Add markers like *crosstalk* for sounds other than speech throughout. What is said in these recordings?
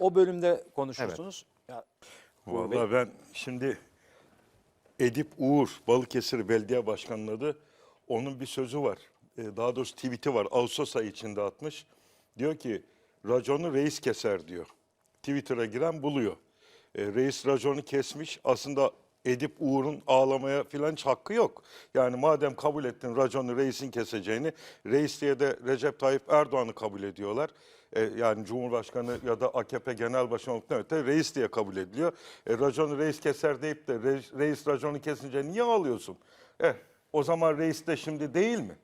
O, o bölümde konuşursunuz. Ya. Vallahi ben şimdi Edip Uğur Balıkesir Belediye Başkanı'nın adı. Onun bir sözü var. Ee, Daha doğrusu tweet'i var. Ağustos ayı içinde atmış. Diyor ki raconu reis keser diyor. Twitter'a giren buluyor. Ee, reis raconu kesmiş. Aslında Edip Uğur'un ağlamaya filan hiç hakkı yok. Yani madem kabul ettin raconu reisin keseceğini, reis diye de Recep Tayyip Erdoğan'ı kabul ediyorlar. E, yani Cumhurbaşkanı ya da AKP Genel Başkanı olduktan öte reis diye kabul ediliyor. E, raconu reis keser deyip de reis, reis raconu kesince niye ağlıyorsun? Eh, o zaman reis de şimdi değil mi?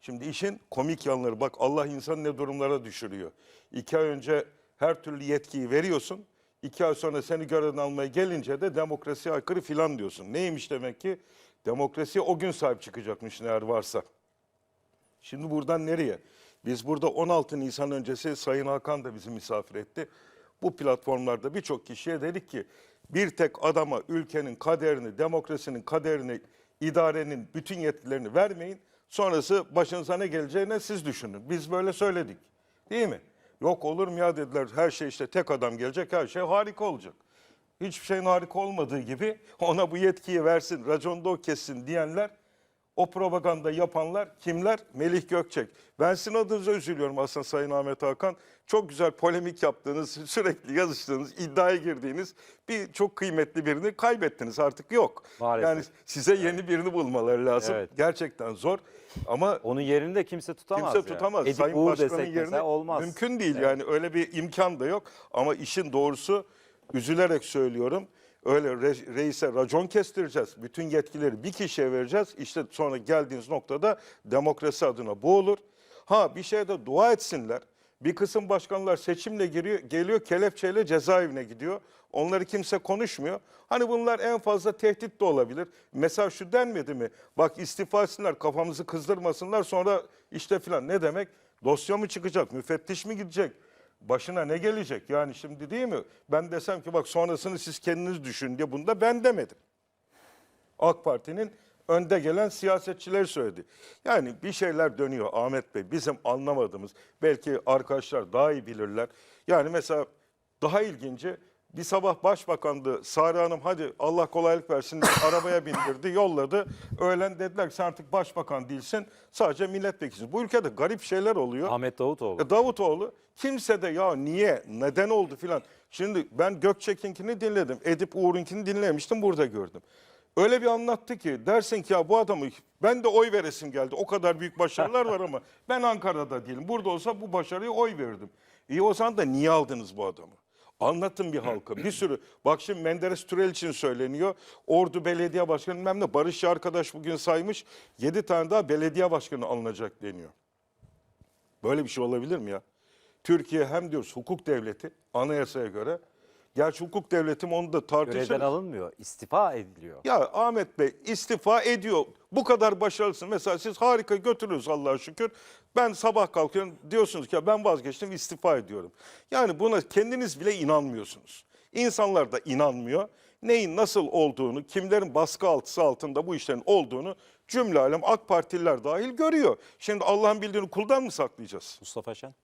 Şimdi işin komik yanları bak Allah insanı ne durumlara düşürüyor. İki ay önce her türlü yetkiyi veriyorsun. İki ay sonra seni görevden almaya gelince de demokrasiye aykırı filan diyorsun. Neymiş demek ki? Demokrasiye o gün sahip çıkacakmış eğer varsa. Şimdi buradan nereye? Biz burada 16 Nisan öncesi Sayın Hakan da bizi misafir etti. Bu platformlarda birçok kişiye dedik ki bir tek adama ülkenin kaderini, demokrasinin kaderini, idarenin bütün yetkilerini vermeyin. Sonrası başınıza ne geleceğine siz düşünün. Biz böyle söyledik. Değil mi? Yok olur mu ya dediler her şey işte tek adam gelecek her şey harika olacak. Hiçbir şeyin harika olmadığı gibi ona bu yetkiyi versin, raconda o kessin diyenler o propaganda yapanlar kimler? Melih Gökçek. Ben sizin adınıza üzülüyorum aslında Sayın Ahmet Hakan. Çok güzel polemik yaptığınız, *laughs* sürekli yazıştığınız, iddiaya girdiğiniz bir çok kıymetli birini kaybettiniz. Artık yok. Maalesef. Yani size yeni birini bulmaları lazım. Evet. Gerçekten zor. Ama Onun yerini de kimse tutamaz. Kimse yani. tutamaz. Edip Sayın Uğur Başkan'ın yerine olmaz. mümkün değil Evet. yani öyle bir imkan da yok. Ama işin doğrusu üzülerek söylüyorum. Öyle re- reise racon kestireceğiz. Bütün yetkileri bir kişiye vereceğiz. İşte sonra geldiğiniz noktada demokrasi adına bu olur. Ha bir şeye de dua etsinler. Bir kısım başkanlar seçimle giriyor, geliyor kelepçeyle cezaevine gidiyor. Onları kimse konuşmuyor. Hani bunlar en fazla tehdit de olabilir. Mesela şu denmedi mi? Bak istifa etsinler kafamızı kızdırmasınlar sonra işte filan ne demek? Dosya mı çıkacak? Müfettiş mi gidecek? Başına ne gelecek? Yani şimdi değil mi? Ben desem ki bak sonrasını siz kendiniz düşün diye bunu da ben demedim. AK Parti'nin önde gelen siyasetçiler söyledi. Yani bir şeyler dönüyor Ahmet Bey. Bizim anlamadığımız belki arkadaşlar daha iyi bilirler. Yani mesela daha ilginci bir sabah başbakandı Sare Hanım hadi Allah kolaylık versin *laughs* arabaya bindirdi yolladı. Öğlen dediler ki sen artık başbakan değilsin sadece milletvekilisin. Bu ülkede garip şeyler oluyor. Ahmet Davutoğlu. E, Davutoğlu kimse de ya niye neden oldu filan. Şimdi ben Gökçek'inkini dinledim. Edip Uğur'unkini dinlemiştim burada gördüm. Öyle bir anlattı ki dersin ki ya bu adamı ben de oy veresim geldi. O kadar büyük başarılar var ama *laughs* ben Ankara'da değilim. Burada olsa bu başarıya oy verirdim. İyi o zaman da niye aldınız bu adamı? Anlatın bir halka. Bir sürü. Bak şimdi Menderes Türel için söyleniyor. Ordu Belediye Başkanı bilmem ne. Barışçı arkadaş bugün saymış. 7 tane daha belediye başkanı alınacak deniyor. Böyle bir şey olabilir mi ya? Türkiye hem diyoruz hukuk devleti anayasaya göre. Gerçi hukuk devleti mi onu da tartışırız. Görevden alınmıyor. istifa ediliyor. Ya Ahmet Bey istifa ediyor. Bu kadar başarılısın. Mesela siz harika götürüyoruz Allah'a şükür. Ben sabah kalkıyorum diyorsunuz ki ya ben vazgeçtim istifa ediyorum. Yani buna kendiniz bile inanmıyorsunuz. İnsanlar da inanmıyor. Neyin nasıl olduğunu, kimlerin baskı altısı altında bu işlerin olduğunu cümle alem AK Partililer dahil görüyor. Şimdi Allah'ın bildiğini kuldan mı saklayacağız? Mustafa Şen.